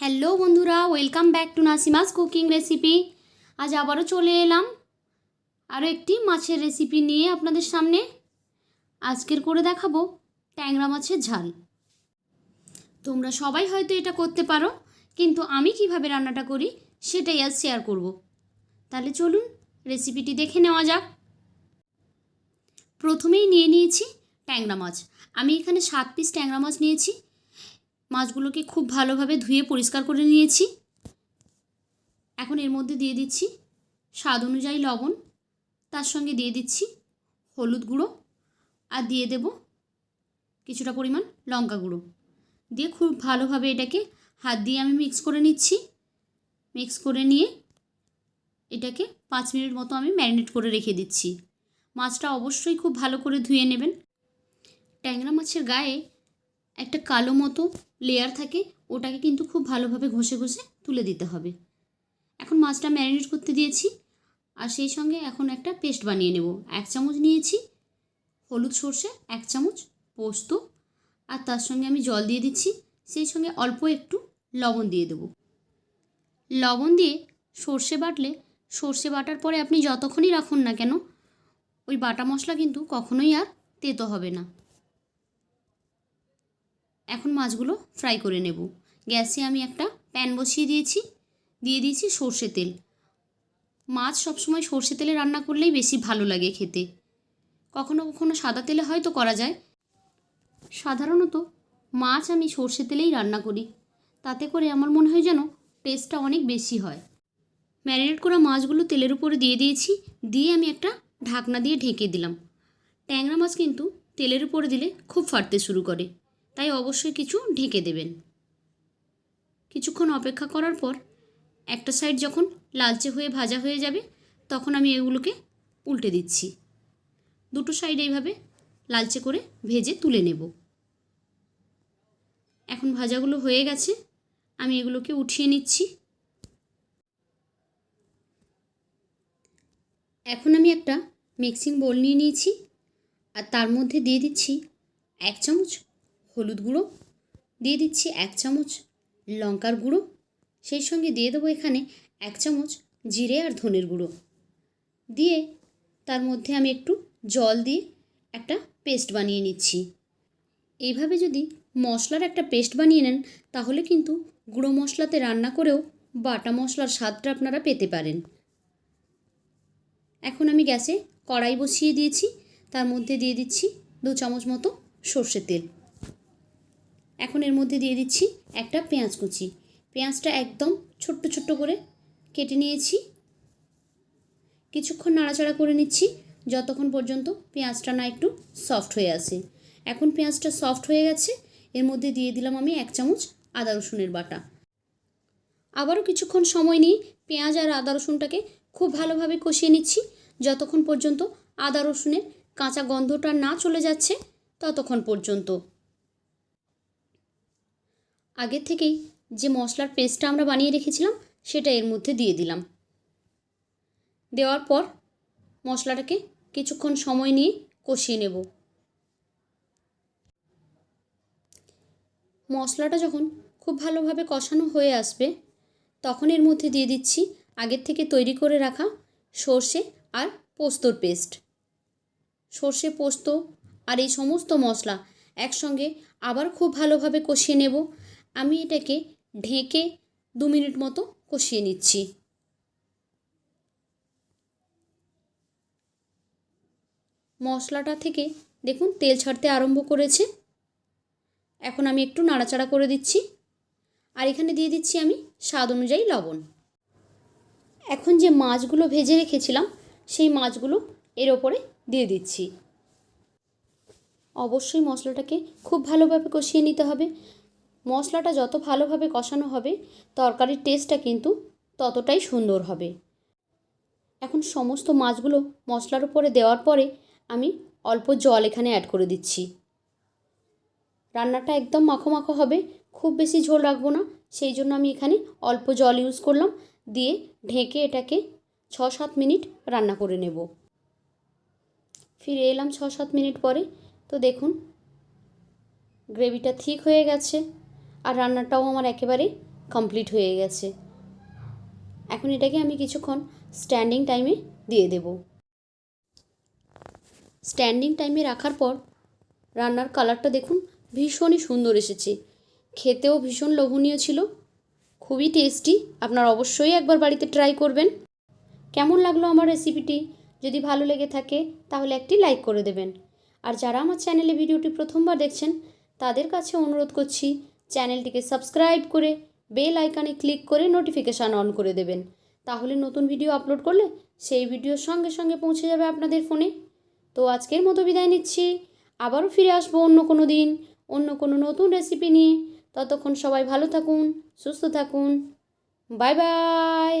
Hello বন্ধুরা welcome back to Nasima's cooking recipe আজ আবারও চলে এলাম আরও একটি মাছের রেসিপি নিয়ে আপনাদের সামনে। আজকের করে দেখাবো ট্যাংরা মাছের ঝাল। তোমরা সবাই হয়তো এটা করতে পারো, কিন্তু আমি কীভাবে রান্নাটা করি সেটাই আজ শেয়ার করব। তাহলে চলুন রেসিপিটি দেখে নেওয়া যাক। প্রথমেই নিয়ে নিয়েছি ট্যাংরা মাছ। আমি এখানে সাত পিস ট্যাংরা মাছ নিয়েছি। মাছগুলোকে খুব ভালোভাবে ধুয়ে পরিষ্কার করে নিয়েছি। এখন এর মধ্যে দিয়ে দিচ্ছি স্বাদ অনুযায়ী লবণ, তার সঙ্গে দিয়ে দিচ্ছি হলুদ গুঁড়ো আর দিয়ে দেব কিছুটা পরিমাণ লঙ্কা গুঁড়ো। দিয়ে খুব ভালোভাবে এটাকে হাত দিয়ে আমি মিক্স করে নিচ্ছি। মিক্স করে নিয়ে এটাকে পাঁচ মিনিট মতো আমি ম্যারিনেট করে রেখে দিচ্ছি। মাছটা অবশ্যই খুব ভালো করে ধুয়ে নেবেন। ট্যাংরা মাছের গায়ে একটা কালো মতো লেয়ার থাকে, ওটাকে কিন্তু খুব ভালোভাবে ঘষে ঘষে তুলে দিতে হবে। এখন মাছটা ম্যারিনেট করতে দিয়েছি, আর সেই সঙ্গে এখন একটা পেস্ট বানিয়ে নেব। এক চামচ নিয়েছি হলুদ সর্ষে, এক চামচ পোস্ত, আর তার সঙ্গে আমি জল দিয়ে দিচ্ছি। সেই সঙ্গে অল্প একটু লবণ দিয়ে দেবো। লবণ দিয়ে সর্ষে বাটলে, সর্ষে বাটার পরে আপনি যতক্ষণই রাখুন না কেন, ওই বাটা মশলা কিন্তু কখনোই আর তেতো হবে না। এখন মাছগুলো ফ্রাই করে নেব। গ্যাসে আমি একটা প্যান বসিয়ে দিয়েছি, দিয়ে দিয়েছি সর্ষে তেল। মাছ সবসময় সর্ষে তেলে রান্না করলেই বেশি ভালো লাগে খেতে। কখনো কখনো সাদা তেলে হয়তো করা যায়। সাধারণত মাছ আমি সর্ষে তেলেই রান্না করি। তাতে করে আমার মনে হয় যেন টেস্টটা অনেক বেশি হয়। ম্যারিনেট করা মাছগুলো তেলের উপরে দিয়ে দিয়েছি, দিয়ে আমি একটা ঢাকনা দিয়ে ঢেকে দিলাম। ট্যাংরা মাছ কিন্তু তেলের উপরে দিলে খুব ফাটতে শুরু করে। তাই অবশ্যই কিছু ঢেকে দেবেন। কিছুক্ষণ অপেক্ষা করার পর একটা সাইড যখন লালচে হয়ে ভাজা হয়ে যাবে, তখন আমি এগুলোকে উল্টে দিচ্ছি। দুটো সাইড এইভাবে লালচে করে ভেজে তুলে নেব। এখন ভাজাগুলো হয়ে গেছে, আমি এগুলোকে উঠিয়ে নিচ্ছি। এখন আমি একটা মিক্সিং বোল নিয়ে নিয়েছি, আর তার মধ্যে দিয়ে দিচ্ছি এক চামচ হলুদ গুঁড়ো, দিয়ে দিচ্ছি এক চামচ লঙ্কার গুঁড়ো, সেই সঙ্গে দিয়ে দেবো এখানে এক চামচ জিরে আর ধনের গুঁড়ো। দিয়ে তার মধ্যে আমি একটু জল দিয়ে একটা পেস্ট বানিয়ে নিচ্ছি। এইভাবে যদি মশলার একটা পেস্ট বানিয়ে নেন, তাহলে কিন্তু গুঁড়ো মশলাতে রান্না করেও বাটা মশলার স্বাদটা আপনারা পেতে পারেন। এখন আমি গ্যাসে কড়াই বসিয়ে দিয়েছি, তার মধ্যে দিয়ে দিচ্ছি দু চামচ মতো সর্ষের তেল। এখন এর মধ্যে দিয়ে দিচ্ছি একটা পেঁয়াজ কুচি। পেঁয়াজটা একদম ছোট্ট ছোট্ট করে কেটে নিয়েছি। কিছুক্ষণ নাড়াচাড়া করে নিচ্ছি, যতক্ষণ পর্যন্ত পেঁয়াজটা না একটু সফট হয়ে আসে। এখন পেঁয়াজটা সফট হয়ে গেছে, এর মধ্যে দিয়ে দিলাম আমি এক চামচ আদা রসুনের বাটা। আবারও কিছুক্ষণ সময় নিয়ে পেঁয়াজ আর আদা রসুনটাকে খুব ভালোভাবে কষিয়ে নিচ্ছি। যতক্ষণ পর্যন্ত আদা রসুনের কাঁচা গন্ধটা না চলে যাচ্ছে, ততক্ষণ পর্যন্ত। আগের থেকেই যে মশলার পেস্টটা আমরা বানিয়ে রেখেছিলাম, সেটা এর মধ্যে দিয়ে দিলাম। দেওয়ার পর মশলাটাকে কিছুক্ষণ সময় নিয়ে কষিয়ে নেব। মশলাটা যখন খুব ভালোভাবে কষানো হয়ে আসবে, তখন এর মধ্যে দিয়ে দিচ্ছি আগের থেকে তৈরি করে রাখা সর্ষে আর পোস্তর পেস্ট। সর্ষে, পোস্ত আর এই সমস্ত মশলা একসঙ্গে আবার খুব ভালোভাবে কষিয়ে নেব। আমি এটাকে ঢেকে দু মিনিট মতো কষিয়ে নিচ্ছি। মশলাটা থেকে দেখুন তেল ছাড়তে আরম্ভ করেছে। এখন আমি একটু নাড়াচাড়া করে দিচ্ছি। আর এখানে দিয়ে দিচ্ছি আমি স্বাদ অনুযায়ী লবণ। এখন যে মাছগুলো ভেজে রেখেছিলাম, সেই মাছগুলো এর ওপরে দিয়ে দিচ্ছি। অবশ্যই মশলাটাকে খুব ভালোভাবে কষিয়ে নিতে হবে। মশলাটা যত ভালোভাবে কষানো হবে, তরকারির টেস্টটা কিন্তু ততটাই সুন্দর হবে। এখন সমস্ত মাছগুলো মশলার উপরে দেওয়ার পরে আমি অল্প জল এখানে অ্যাড করে দিচ্ছি। রান্নাটা একদম মাখো মাখো হবে, খুব বেশি ঝোল রাখব না, সেই জন্য আমি এখানে অল্প জল ইউজ করলাম, দিয়ে ঢেকে এটাকে ছ সাত মিনিট রান্না করে নেব। ফিরে এলাম ছ সাত মিনিট পরে, তো দেখুন গ্রেভিটা ঠিক হয়ে গেছে। আর রান্নাটাও আমার একেবারে কমপ্লিট হয়ে গেছে। এখন এটাকে আমি কিছুক্ষণ স্ট্যান্ডিং টাইমে দিয়ে দেব। স্ট্যান্ডিং টাইমে রাখার পর রান্নার কালারটা দেখুন, ভীষণই সুন্দর এসেছে। খেতেও ভীষণ লোভনীয় ছিল। খুবই টেস্টি আপনার অবশ্যই একবার বাড়িতে ট্রাই করবেন। কেমন লাগল আমার রেসিপিটি যদি ভালো লেগে থাকে, তাহলে একটি লাইক করে দেবেন। আর যারা আমার চ্যানেলে ভিডিওটি প্রথমবার দেখছেন, তাদের কাছে অনুরোধ করছি চ্যানেলটিকে সাবস্ক্রাইব করে বেল আইকনে ক্লিক করে নোটিফিকেশান অন করে দেবেন। তাহলে নতুন ভিডিও আপলোড করলে সেই ভিডিওর সঙ্গে সঙ্গে পৌঁছে যাবে আপনাদের ফোনে। তো আজকের মতো বিদায় নিচ্ছি। আবারও ফিরে আসব অন্য কোনো দিন, অন্য কোনো নতুন রেসিপি নিয়ে। ততক্ষণ সবাই ভালো থাকুন, সুস্থ থাকুন। Bye bye!